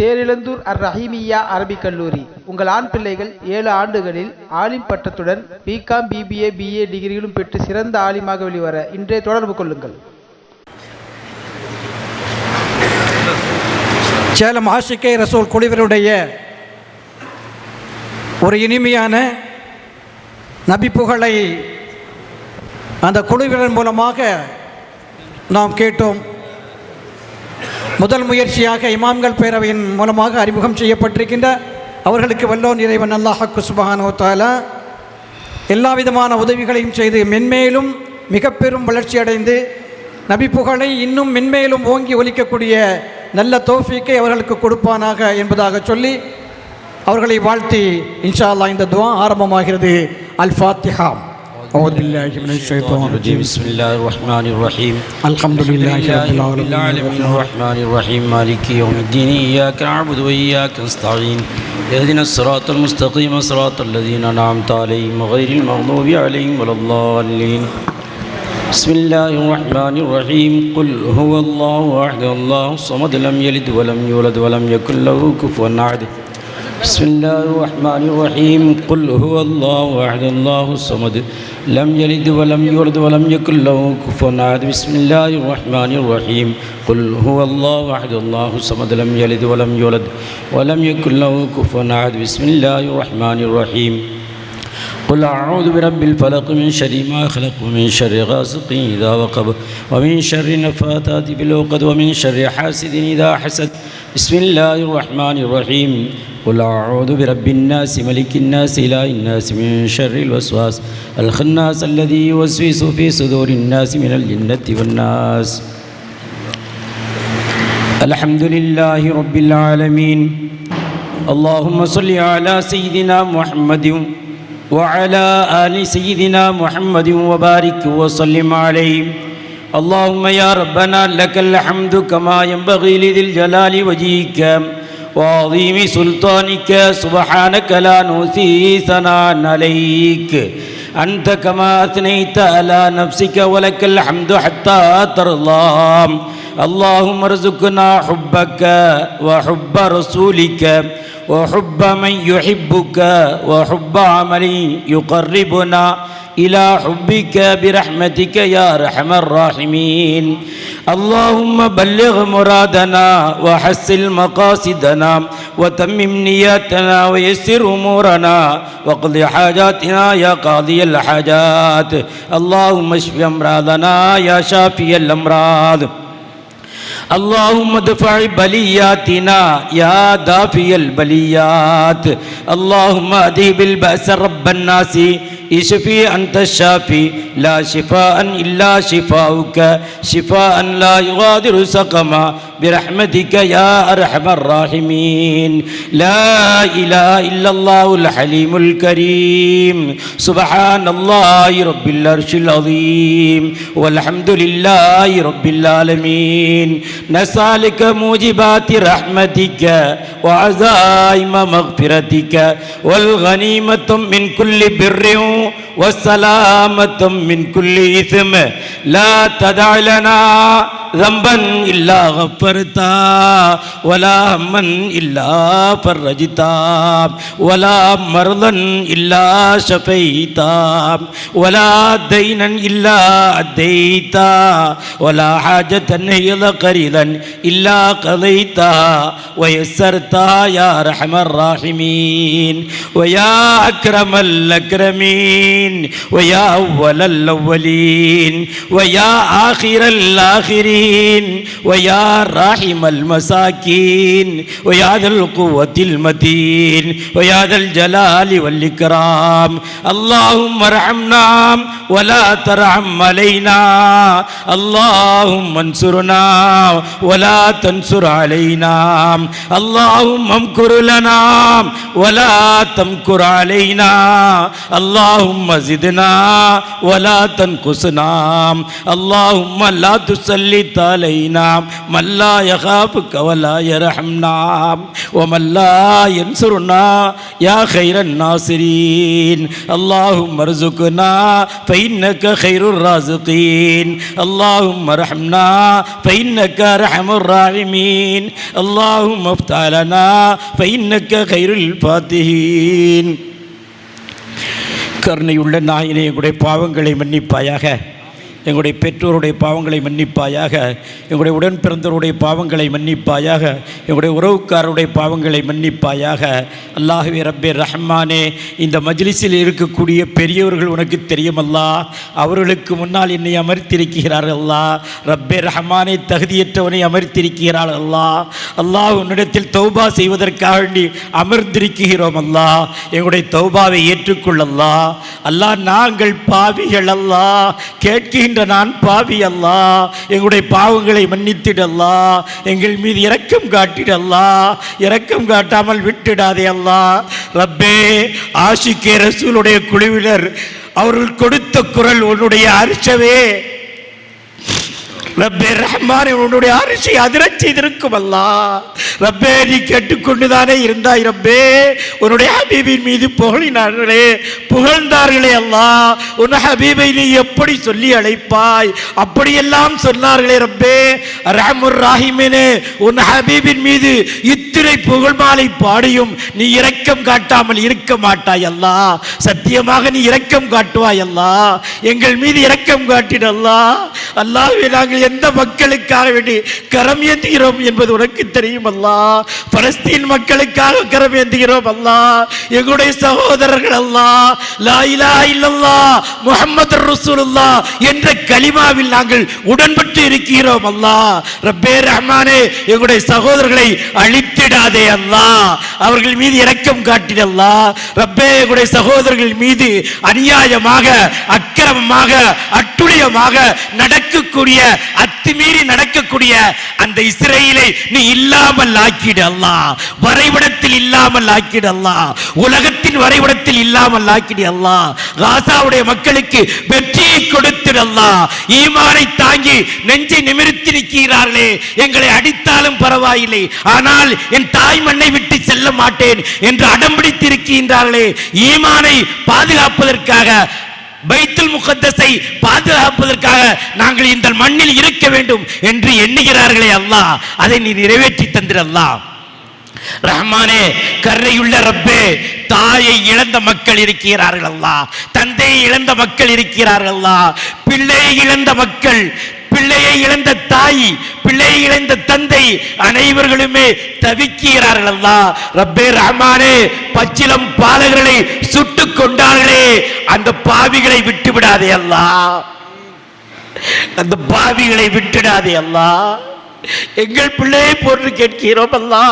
தேரிழந்தூர் அர் ரஹீமியா அரபிக் கல்லூரி. உங்கள் ஆண் பிள்ளைகள் ஏழு ஆண்டுகளில் ஆலிம் பட்டத்துடன் பிகாம் பிபிஏ பிஏ டிகிரிகளும் பெற்று சிறந்த ஆலிமாக வெளிவர இன்றே தொடர்பு கொள்ளுங்கள். சேலம் ஆஷிகே ரசூல் குழுவினுடைய ஒரு இனிமையான நபி புகழை அந்த குழுவினர் மூலமாக நாம் கேட்டோம். முதல் முயற்சியாக இமாம்கள் பேரவையின் மூலமாக அறிமுகம் செய்யப்பட்டிருக்கின்ற அவர்களுக்கு வல்லோன் இறைவன் அல்லாஹ் குஸ்பஹானோ தாலா எல்லா விதமான உதவிகளையும் செய்து மென்மேலும் மிக பெரும் வளர்ச்சி அடைந்து நபி புகழை இன்னும் மென்மேலும் ஓங்கி ஒலிக்கக்கூடிய நல்ல தோஃபிக்கை அவர்களுக்கு கொடுப்பானாக என்பதாக சொல்லி அவர்களை வாழ்த்தி இன்ஷா அல்லாஹ் இந்த துவா ஆரம்பமாகிறது. அல் ஃபாத்திஹாம் أعوذ بالله من الشيطان الرجيم. بسم الله الرحمن الرحيم. الحمد لله رب العالمين الرحمن الرحيم. مالك يوم الدين. إياك نعبد وإياك نستعين. اهدنا الصراط المستقيم. صراط الذين أنعمت عليهم غير المغضوب عليهم ولا الضالين. بسم الله الرحمن الرحيم. قل هو الله أحد. الله الصمد لم يلد ولم يولد ولم يكن له كفوا أحد. بسم الله الرحمن الرحيم. قل هو الله أحد. الله الصمد لم يلد ولم يولد ولم يكن له كفوا أحد. بسم الله الرحمن الرحيم. قل هو الله أحد الله الصمد لم يلد ولم يولد ولم يكن له كفوا أحد. بسم الله الرحمن الرحيم. قل أعوذ برب الفلق من شر ما خلق ومن شر غاسق إذا وقب ومن شر النفاثات في العقد ومن شر حاسد إذا حسد بسم الله الرحمن الرحيم. قل أعوذ برب الناس ملك الناس إله الناس من شر الوسواس. الخناس الذي يوسوس في صدور الناس من الجنة والناس. الحمد لله رب العالمين. اللهم صل على سيدنا محمد وعلى آل سيدنا محمد وبارك وسلم عليه. اللهم يا ربنا لك الحمد كما ينبغي لذي الجلال وجهك. وعظيم سلطانك سبحانك لا نوثي ثناء عليك. أنت كما أثنيت على نفسك ولك الحمد حتى ترضى. اللهم ارزقنا حبك وحب رسولك. وحب من يحبك وحب عمل يقربنا إلى حبك برحمتك يا أرحم الراحمين. اللهم بلغ مرادنا وحسن مقاصدنا وتمم نياتنا ويسر أمورنا واقض حاجاتنا يا قاضي الحاجات. اللهم اشف أمراضنا يا شافي الأمراض. اللهم ادفع بلياتنا يا دافي البليات. اللهم اذهب البأس رب الناس. اشفي أنت الشافي لا شفاء إلا شفاؤك. شفاء لا يغادر سقما برحمتك يا أرحم الراحمين. لا إله إلا الله الحليم الكريم. سبحان الله رب العرش العظيم. والحمد لله رب العالمين. نسألك موجبات رحمتك وعزائم مغفرتك. والغنيمة من كل بر والسلامة من كل إثم. لا تدع لنا ذنبا إلا غفرتا ولا هما إلا فرجتا ولا مرضا إلا شفيتا ولا دينا إلا أديتا ولا حاجة هي قريضا إلا قضيتا. ويسرتا يا أرحم الراحمين ويا أكرم الأكرمين ويا أول الأولين ويا آخر الآخرين. ويا راحم المساكين ويا ذا القوة المتين ويا ذا الجلال والإكرام. اللهم ارحمنا ولا ترحم علينا. اللهم انصرنا ولا تنصر علينا. اللهم امكر لنا ولا تمكر علينا. اللهم زدنا ولا تنقصنا. اللهم لا تسلط தலை நாம் மல்லா யகாபு கவலா யரஹம்னா ஓ மல்லா என் சுருண்ணா யா ஹைரன் நாசிரீன். அல்லாஹும் மர்சுக்குனா ஃபைன்னக்க ஹைருர் ராசுகீன். அல்லாஹும் மர்ஹம்னா ஃபைன்னக்க ரஹமுர் ராஹிமீன். அல்லாஹும் அஃப்தாலனா ஃபைன்னக்க ஹைருல் ஃபாத்திஹீன். கருணையுள்ள நாயினை உடைய பாவங்களை மன்னிப்பாயாக. எங்களுடைய பெற்றோருடைய பாவங்களை மன்னிப்பாயாக எங்களுடைய உடன் பிறந்தோருடைய பாவங்களை மன்னிப்பாயாக எங்களுடைய உறவுக்காரருடைய பாவங்களை மன்னிப்பாயாக. அல்லாஹுவே ரப்பே ரஹ்மானே இந்த மஜ்லிஸில் இருக்கக்கூடிய பெரியவர்கள் உனக்கு தெரியுமல்லா? அவர்களுக்கு முன்னால் என்னை அமர்த்திருக்கிறார்கள் அல்லா. ரப்பே ரஹ்மானே தகுதியற்றவனை அமர்த்திருக்கிறார்கள் அல்லா. அல்லாஹ் உன்னிடத்தில் தௌபா செய்வதற்காக வேண்டி அமர்ந்திருக்கிறோம் அல்லா. எங்களுடைய தௌபாவை ஏற்றுக்கொள்ளல்லா அல்லா. நாங்கள் பாவிகள் அல்லா. கேட்கின்ற நான் பாவி அல்லா. எங்களுடைய பாவங்களை மன்னித்திடல்லா. எங்கள் மீது இரக்கம் காட்டிடல்லா. இரக்கம் காட்டாமல் விட்டுடாதே அல்லா. ரப்பே ஆஷிக்கே ரசூலுடைய குழுவினர் அவர்கள் கொடுத்த குரல் உன்னுடைய அரிசவே ரப்பே ரஹ்மானே உன்னுடைய அரிசி அதிரச் செய்திருக்கும் அல்லா ரப்பே நீ கேட்டுக்கொண்டுதானே இருந்தாய் ரப்பே. உன்னுடைய ஹபீபின் மீது புகழினார்களே புகழ்ந்தார்களே அல்லா. உன் ஹபீபை நீ எப்படி சொல்லி அழைப்பாய்? அப்படியெல்லாம் சொன்னார்களே ரப்பே. ரஹமுர் ராஹிமினே உன் ஹபீபின் மீது இத்திரை புகழ் மாலை பாடியும் நீ இரக்கம் காட்டாமல் இருக்க மாட்டாய் அல்லா. சத்தியமாக நீ இரக்கம் காட்டுவாய் அல்லா. எங்கள் மீது இரக்கம் காட்டிடல்லா. அல்லாஹ்வே நாங்கள் எந்த மக்களுக்காக வேண்டி கரம் ஏந்துகிறோம் என்பது உனக்கு தெரியும் அல்லா. பலஸ்தீன் மக்களுக்காக கரம் ஏந்துகிறோம் அல்லா. எங்களுடைய சகோதரர்கள் அல்லா. லாயிலா இல்லல்லா முகமது ரசூலுல்லா என்ற கலிமாவில் நாங்கள் உடன்பட்டு இருக்கிறோம் அல்லா. ரப்பே ரஹ்மானே எங்களுடைய சகோதரர்களை அழித்திடாதே அல்லா. அவர்கள் மீது இரக்கம் காட்டிடல்லா ரப்பே எங்களுடைய சகோதரர்கள் மீது அநியாயமாக அக்கிரமமாக அட்டுழியமாக நடக்கக்கூடிய அத்துமீறி நடக்கக்கூடிய அந்த இஸ்ரேலை நீ இல்லாமல் ஆக்கிடல்லா வரைபடத்தில் இல்லாமல் ஆக்கிடல்லா உலகத்தின் வரைபடத்தில் இல்லாமல் ஆக்கிடல்லா காசாவுடைய மக்களுக்கு வெற்றியை கொடுத்திடல்லா ஈமானை தாங்கி நெஞ்சை நிமிர்த்தி நிற்கிறார்களே. எங்களை அடித்தாலும் பரவாயில்லை. ஆனால் என் தாய் மண்ணை விட்டு செல்ல மாட்டேன் என்று அடம்பிடித்திருக்கின்றார்களே ஈமானை பாதுகாப்பதற்காக பைத்துல் முகத்தஸை பாதுகாப்பதற்காக நாங்கள் இந்த மண்ணில் இருக்க வேண்டும் என்று எண்ணுகிறார்களே அல்லாஹ். அதை நீ நிறைவேற்றி தந்திரல்லாம் ரஹ்மானே கரையுள்ள ரப்பே தாயை இழந்த மக்கள் இருக்கிறார்கள் அல்லா தந்தையை இழந்த மக்கள் இருக்கிறார்கள் அல்லா பிள்ளையை இழந்த மக்கள் பிள்ளையை இழந்த தாய் பிள்ளையை இழந்த தந்தை அனைவர்களுமே தவிக்கிறார்கள் அல்லா ரப்பே ரஹ்மானே பச்சிலம் பாலகர்களை சுட்டுக் கொண்டார்களே. அந்த பாவிகளை விட்டு விடாதே அல்லா. அந்த பாவிகளை விட்டுடாதே அல்லா. எங்கள் பிள்ளையை போன்று கேட்கிறோம் அல்லா.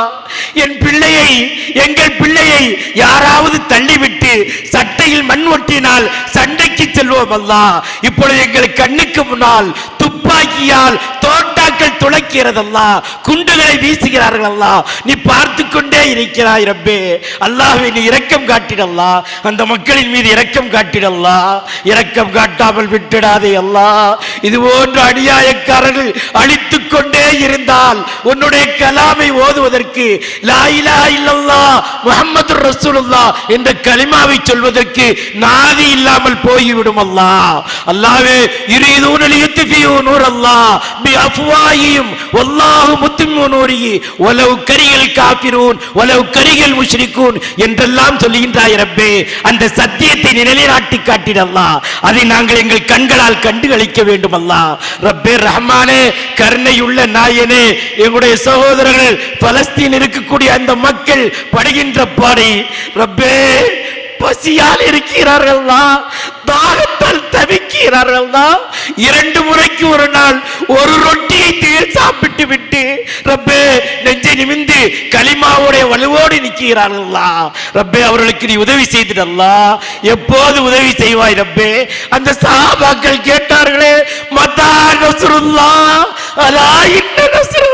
என் பிள்ளையை எங்கள் பிள்ளையை யாராவது தள்ளிவிட்டு சட்டையில் மண் ஒட்டினால் சண்டைக்கு செல்வோம் அல்லா. இப்பொழுது எங்கள் கண்ணுக்கு முன்னால் துப்பாக்கியால் தோட்ட தோட்டாக்கள் துளைக்கிறதல்லா குண்டுகளை வீசுகிறார்கள் அல்லா நீ பார்த்து கொண்டே இருக்கிறாய் ரப்பே. அல்லாஹ்வை நீ இரக்கம் காட்டிடல்லா. அந்த மக்களின் மீது இரக்கம் காட்டிடல்லா. இரக்கம் காட்டாமல் விட்டுடாதே அல்லா. இது போன்ற அநியாயக்காரர்கள் அழித்து கொண்டே இருந்தால் உன்னுடைய கலாமை ஓதுவதற்கு லாயிலா இல்லல்லா முகமது ரசூலுல்லா என்ற கலிமாவை சொல்வதற்கு நாதி இல்லாமல் போய்விடும் அல்லா. அல்லாவே இரு இது நூர் அல்லா பி அஃப்வாஹியும் வல்லாஹு முத்திம்மு முத்துமோனோரியே வலவ் கரிகள் காஃபிரூன் வலவ் கரிகள் முஷ்ரிகூன் என்றெல்லாம் சொல்லுகின்றாய் ரப்பே. அந்த சத்தியத்தை நிலைநாட்டி காட்டிடல்லா அதை நாங்கள் எங்கள் கண்களால் கண்டு அளிக்க வேண்டும் அல்லா ரப்பே ரஹ்மானே கருணையுள்ள நாயனே எங்களுடைய சகோதரர்கள் பலஸ்தீன் இருக்கக்கூடிய அந்த மக்கள் படுகின்ற பாடி ரப்பே பசியால் இருக்கிறார்கள்னா தாகத்தால் தவிக்கிறார்கள்னா இரண்டு முறைக்கு ஒரு நாள் ஒரு ரொட்டியை தேர் சாப்பிட்டு விட்டு ரப்பே நெஞ்சை நிமிந்து களிமாவுடைய வலுவோடு நிற்கிறார்கள்லா. ரப்பே அவர்களுக்கு நீ உதவி செய்திடல்லா. எப்போது உதவி செய்வாய் ரப்பே? அந்த சாபாக்கள் கேட்டார்களே மதா நசுருல்லா அலா இன்ன நசுரு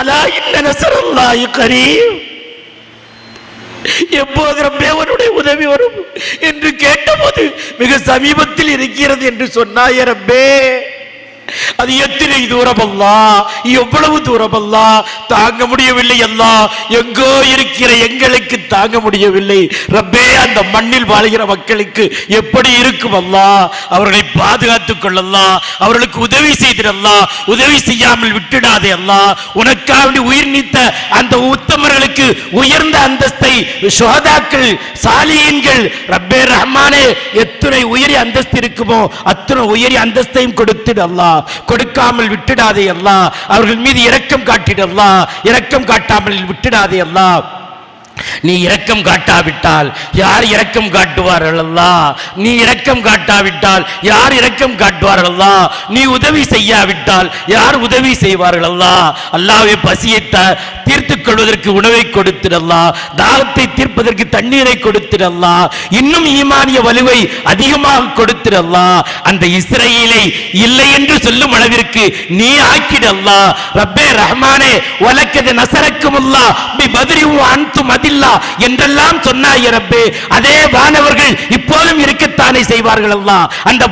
அலா இன்ன யு கரீம். எப்போது ரப்பே உதவி வரும் என்று கேட்டபோது மிக சமீபத்தில் இருக்கிறது என்று சொன்னாய ரப்பே. அது எத்தனை தூரம் அல்லா? எவ்வளவு தூரம் அல்லா? தாங்க முடியவில்லை அல்லா. எங்கோ இருக்கிற எங்களுக்கு தாங்க முடியவில்லை. ரப்பே அந்த மண்ணில் வாழ்கிற மக்களுக்கு எப்படி இருக்கும் அல்லா? அவர்களை பாதுகாத்துக் கொள்ளலாம் அவர்களுக்கு உதவி செய்திடலாம் உதவி செய்யாமல் விட்டுடாதே அல்லா. உனக்காக உயிர் நீத்த அந்த உயர்ந்த அந்தஸ்தை சுகதாக்கள் சாலியன்கள் ரப்பே ரஹ்மானே எத்தனை உயரிய அந்தஸ்து இருக்குமோ அத்தனை உயரிய அந்தஸ்தையும் கொடுத்திடு கொடுக்காமல் விட்டுடாதே அல்லா அவர்கள் மீது இரக்கம் காட்டிடு இரக்கம் காட்டாமல் விட்டுடாதே அல்லா நீ இரக்கம் காட்டாவிட்டால் யார் இரக்கம் காட்டுவார்கள் அல்லா? நீ இரக்கம் காட்டாவிட்டால் யார் இரக்கம் காட்டுவார்கள் அல்லா? நீ உதவி செய்யாவிட்டால் யார் உதவி செய்வார்கள் அல்லா? அல்லாவே பசியை த- தீர்த்துக் கொள்வதற்கு உணவை கொடுத்திடல்லா தாகத்தை தீர்ப்பதற்கு தண்ணீரை கொடுத்திடல்லா இன்னும் ஈமானிய வலுவை அதிகமாக கொடுத்திடல்லா அந்த இஸ்ரேலை இல்லை என்று சொல்லும் அளவிற்கு நீ ஆக்கிடல்லா ரப்பே ரஹ்மானே வலக்கது நசரக்குமுல்லா பி பத்ரிஹு மதி அதில்லா என்றெல்லாம் சொன்னாய் ரப்பே. அதே வானவர்கள் இப்போதும் இருக்கத்தானே செய்வார்கள் அல்லா அந்த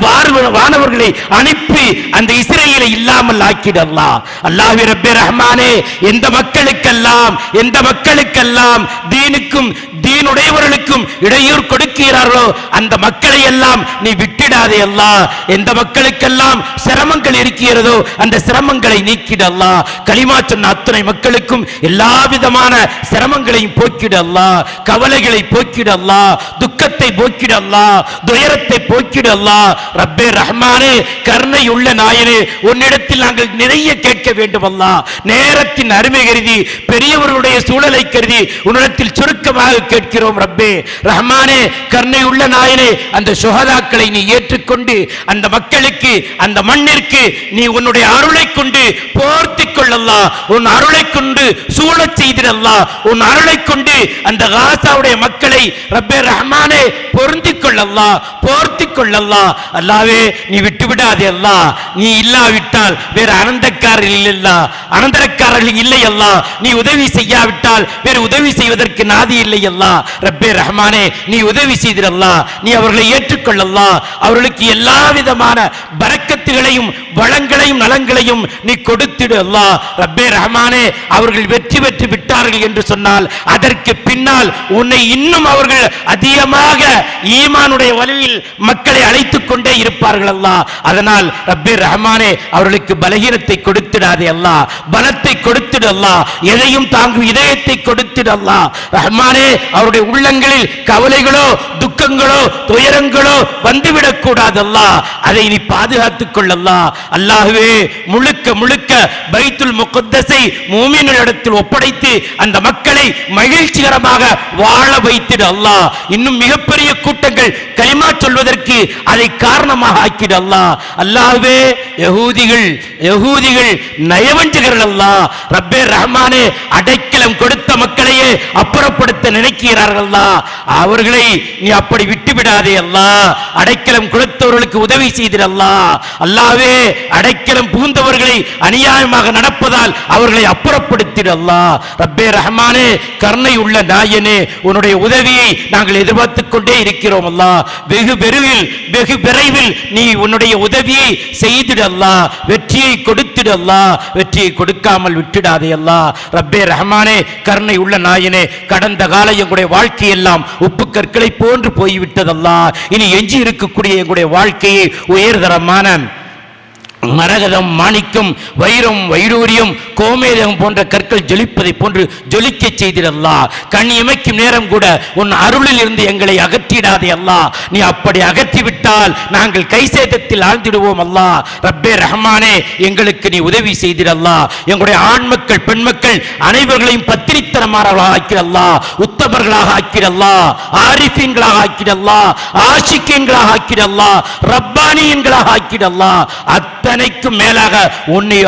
வானவர்களை அனுப்பி அந்த இஸ்ரேலை இல்லாமல் ஆக்கிடல்லா அல்லாஹ். ரப்பே ரஹ்மானே எந்த மக்களுக்கெல்லாம் எந்த மக்களுக்கெல்லாம் தீனுக்கும் தீனுடையவர்களுக்கும் இடையூறு கொடுக்கிறார்களோ அந்த மக்களை எல்லாம் நீ விட்டிடாதே அல்லா எந்த மக்களுக்கெல்லாம் சிரமங்கள் இருக்கிறதோ அந்த சிரமங்களை நீக்கிடல்லா களிமா சொன்ன அத்தனை மக்களுக்கும் எல்லா விதமான சிரமங்களையும் போக்கி போக்கிடல்லா கவலைகளை போக்கிடல்லா துக்கத்தை போக்கிடல்லா துயரத்தை போக்கிடல்லா. ரப்பே ரஹ்மானே கருணை உள்ள நாயனே உன்னிடத்தில் நாங்கள் நிறைய கேட்க வேண்டும் அல்லா நேரத்தின் அருமை கருதி பெரியவர்களுடைய சூழலை கருதி உன்னிடத்தில் சுருக்கமாக கேட்கிறோம் ரப்பே. ரஹ்மானே கருணை உள்ள நாயனே அந்த சுகதாக்களை நீ ஏற்றுக்கொண்டு அந்த மக்களுக்கு அந்த மண்ணிற்கு நீ உன்னுடைய அருளை கொண்டு போர்த்து கொள்ளல்லா. உன் அருளை கொண்டு சூழச் செய்திடல்லா. உன் அருளை கொண்டு அந்த காசாவுடைய மக்களை ரப்பே ரஹ்மானே பொருந்திக் கொள்ளல்லா போர்த்திக் கொள்ளல்லா. அல்லாவே நீ விட்டுவிடாதே அல்லா. நீ இல்லாவிட்டால் வேற அனந்தக்காரர்கள் இல்லல்லா அனந்தரக்காரர்கள் இல்லை அல்லா நீ உதவி செய்யாவிட்டால் வேறு உதவி செய்வதற்கு நாதி இல்லை அல்லா ரப்பே ரஹ்மானே நீ உதவி செய்திடல்லா. நீ அவர்களை ஏற்றுக்கொள்ளல்லா. அவர்களுக்கு எல்லா விதமான பரக்க பரக்கத்துகளையும் வளங்களையும் நலங்களையும் நீ கொடுத்திடு அல்லா. ரப்பே ரஹமானே அவர்கள் வெற்றி பெற்று விட்டார்கள் என்று சொன்னால் அதற்கு பின்னால் உன்னை இன்னும் அவர்கள் அதிகமாக ஈமானுடைய வழியில் மக்களை அழைத்துக் கொண்டே இருப்பார்கள் அல்லா. அதனால் ரப்பே ரஹமானே அவர்களுக்கு பலகீனத்தை கொடுத்திடாதே அல்லா. பலத்தை கொடுத்திடு அல்லா. எதையும் தாங்கும் இதயத்தை கொடுத்திடு அல்லா. ரஹ்மானே அவருடைய உள்ளங்களில் கவலைகளோ துக்கங்களோ துயரங்களோ வந்துவிடக் கூடாதல்லா அதை நீ பாதுகாத்துக் கொள்ளல்லா. அல்லாஹ்வே முழுக்க முழுக்க பைத்துல் முகத்தஸை மூமினிடத்தில் ஒப்படைத்து அந்த மக்களை மகிழ்ச்சிகரமாக வாழ வைத்திடு அல்லாஹ் இன்னும் மிகப்பெரிய கூட்டங்கள் களிமா சொல்வதற்கு அதை காரணமாக ஆக்கிடு அல்லாஹ் அல்லாஹ்வே யகூதிகள் யகூதிகள் நயவஞ்சகர்கள் அல்லாஹ் ரப்பே ரஹ்மானே அடைக்கலம் கொடுத்த மக்களையே அப்புறப்படுத்த நினைக்கிறார்கள் அவர்களை நீ அப்படி விட்டுவிடாதே அல்லா. அடைக்கலம் கொடுத்தவர்களுக்கு உதவி செய்திடல்லா அல்லாவே அடைக்கலம் புகுந்தவர்களை அநியாயமாக நடப்பதால் அவர்களை அப்புறப்படுத்திடல்லா ரப்பே ரஹ்மானே கருணை உள்ள நாயனே உன்னுடைய உதவியை நாங்கள் எதிர்பார்த்துக் கொண்டே இருக்கிறோம் அல்லா. வெகு விரைவில் வெகு விரைவில் நீ உன்னுடைய உதவியை செய்திடல்லா வெற்றியை கொடுத்திடல்லா வெற்றியை கொடுக்காமல் விட்டுடாதே அல்லா. ரப்பே ரஹ்மானே கருணை உள்ள நாயனே கடந்த கால எங்களுடைய வாழ்க்கையெல்லாம் உப்பு கற்களை போன்று போய்விட்டதல்லா இனி எஞ்சி இருக்கக்கூடிய எங்களுடைய வாழ்க்கையை உயர்தரமான மரகதம் மாணிக்கம் வைரம் வைடூரியம் கோமேதம் போன்ற கற்கள் ஜொலிப்பதை போன்று ஜொலிக்க செய்திடல்லா கண் இமைக்கும் நேரம் கூட உன் அருளில் இருந்து எங்களை அகற்றிடாதே அல்லா. நீ அப்படி அகற்றிவிட்டால் நாங்கள் கைசேதத்தில் ஆழ்ந்திடுவோம் அல்லா. ரப்பே ரஹ்மானே எங்களுக்கு நீ உதவி செய்திடல்லா எங்களுடைய ஆண் மக்கள் பெண் மக்கள் அனைவர்களையும் பத்திரித்தனமானவர்களாக ஆக்கிறல்லா உத்தமர்களாக ஆக்கிறல்லா ஆரிஃபீன்களாக ஆக்கிறல்லா ஆஷிக்கீன்களாக ஆக்கிறல்லா ரப்பானியன்களாக ஆக்கிடல்லா அத்தனை அத்தனைக்கும் மேலாக உன்னை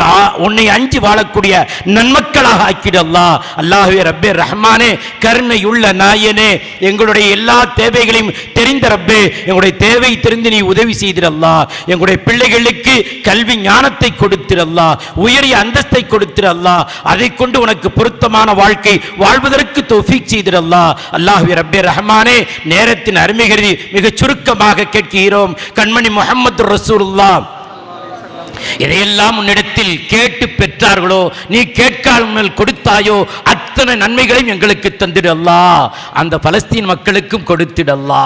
உன்னை அஞ்சு வாழக்கூடிய நன்மக்களாக ஆக்கிடல்லா. அல்லாஹே ரப்பே ரஹ்மானே கருணையுள்ள நாயனே எங்களுடைய எல்லா தேவைகளையும் தெரிந்த ரப்பே எங்களுடைய தேவை தெரிந்து நீ உதவி செய்திரல்லா எங்களுடைய பிள்ளைகளுக்கு கல்வி ஞானத்தை கொடுத்திரல்லா உயரிய அந்தஸ்தை கொடுத்திரல்லா அதை கொண்டு உனக்கு பொருத்தமான வாழ்க்கை வாழ்வதற்கு தொஃபீக் செய்திரல்லா அல்லாஹுவே ரப்பே ரஹ்மானே நேரத்தின் அருமை கருதி மிகச் சுருக்கமாக கேட்கிறோம். கண்மணி முகமது ரசூலுல்லாஹ். எதையெல்லாம் உன்னிடத்தில் கேட்டு பெற்றார்களோ நீ கேட்காமல் கொடுத்தாயோ அத்தனை நன்மைகளையும் எங்களுக்கு தந்திடல்லா அந்த பலஸ்தீன் மக்களுக்கும் கொடுத்திடல்லா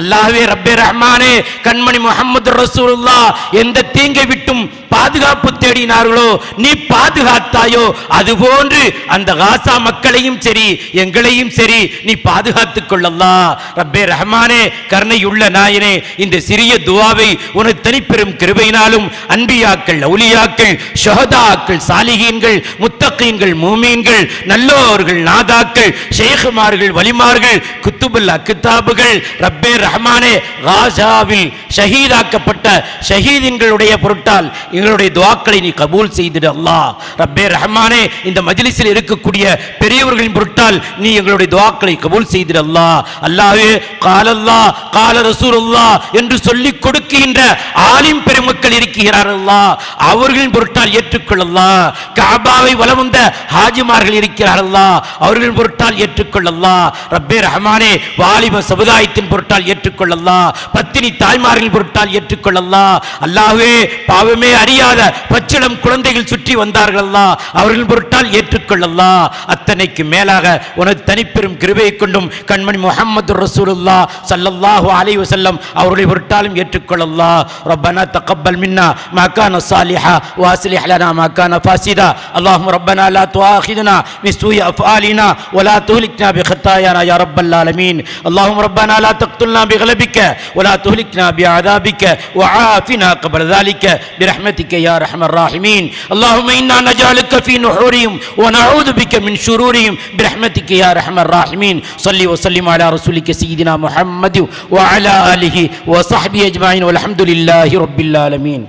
அல்லாஹே ரப்பே ரஹ்மானே கண்மணி முகமது ரசூல்லா எந்த தீங்கை விட்டும் பாதுகாப்பு தேடினார்களோ நீ பாதுகாத்தாயோ அதுபோன்று அந்த காசா மக்களையும் சரி எங்களையும் சரி நீ பாதுகாத்துக் கொள்ளல்லா ரப்பே ரஹ்மானே கருணையுள்ள நாயனே இந்த சிறிய துவாவை உனது தனிப்பெரும் கிருபையினாலும் அம்பியாக்கள் அவுலியாக்கள் ஷஹதாக்கள் சாலிகீன்கள் முத்தகீன்கள் மூமீன்கள் நல்லோர்கள் நாதாக்கள் ஷேகுமார்கள் வலிமார்கள் குத்துபுல் அக்குத்தாபுகள் ரப்பே ரஹ்மானே காசாவில் ஷஹீதாக்கப்பட்ட ஷஹீதின்களுடைய பொருட்டால் எங்களுடைய துவாக்களை நீ கபூல் செய்திடு அல்லா. ரப்பே ரஹ்மானே இந்த மஜ்லிஸில் இருக்கக்கூடிய பெரியவர்களின் பொருட்டால் நீ எங்களுடைய துவாக்களை கபூல் செய்திடு அல்லா. அல்லாவே காலல்லா கால ரசூலுல்லாஹ் என்று சொல்லிக் கொடுக்கின்ற ஆலிம் பெருமக்கள் இருக்கிறார் அல்லா. அவர்களின் பொருட்டால் ஏற்றுக்கொள்ளலாம் காபாவை வலம் வந்த ஹாஜிமார்கள் இருக்கிறார்கள் அவர்களின் பொருட்டால் ஏற்றுக்கொள்ளலாம் ரப்பே ரஹமானே வாலிப சமுதாயத்தின் பொருட்டால் ஏற்றுக்கொள்ளலாம் பத்தினி தாய்மார்களின் பொருட்டால் ஏற்றுக்கொள்ளலாம் அல்லாவே பாவமே அறியாத பச்சிளம் குழந்தைகள் சுற்றி வந்தார்கள்லாம் அல்லாஹ் அவர்களின் பொருட்டால் ஏற்றுக்கொள்ளலாம் அத்தனைக்கு மேலாக உனது தனிப்பெரும் கிருபையை கொண்டும் கண்மணி முஹம்மது ரசூலுல்லா ஸல்லல்லாஹு அலைஹி வஸல்லம் அவருடைய பொருட்டாலும் ஏற்றுக்கொள்ளலாம் ரப்பனா தகப்பல் மின்னா ما كان صالحا واصلح لنا ما كان فاسدا اللهم ربنا لا تؤاخذنا من سوء افعالنا ولا تهلكنا بخطايانا يا رب العالمين اللهم ربنا لا تقتلنا بغلبك ولا تهلكنا بعذابك وعافنا قبل ذلك برحمتك يا ارحم الراحمين اللهم انا نجعلك في نحورهم ونعوذ بك من شرورهم برحمتك يا ارحم الراحمين صل وسلم على رسولك سيدنا محمد وعلى اله وصحبه اجمعين والحمد لله رب العالمين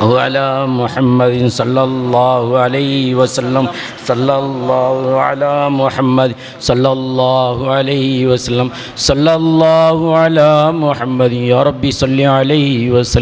وعلى محمد صلى الله عليه وسلم صلى الله على محمد صلى الله عليه وسلم صلى الله على محمد يا ربي صل عليه وسلم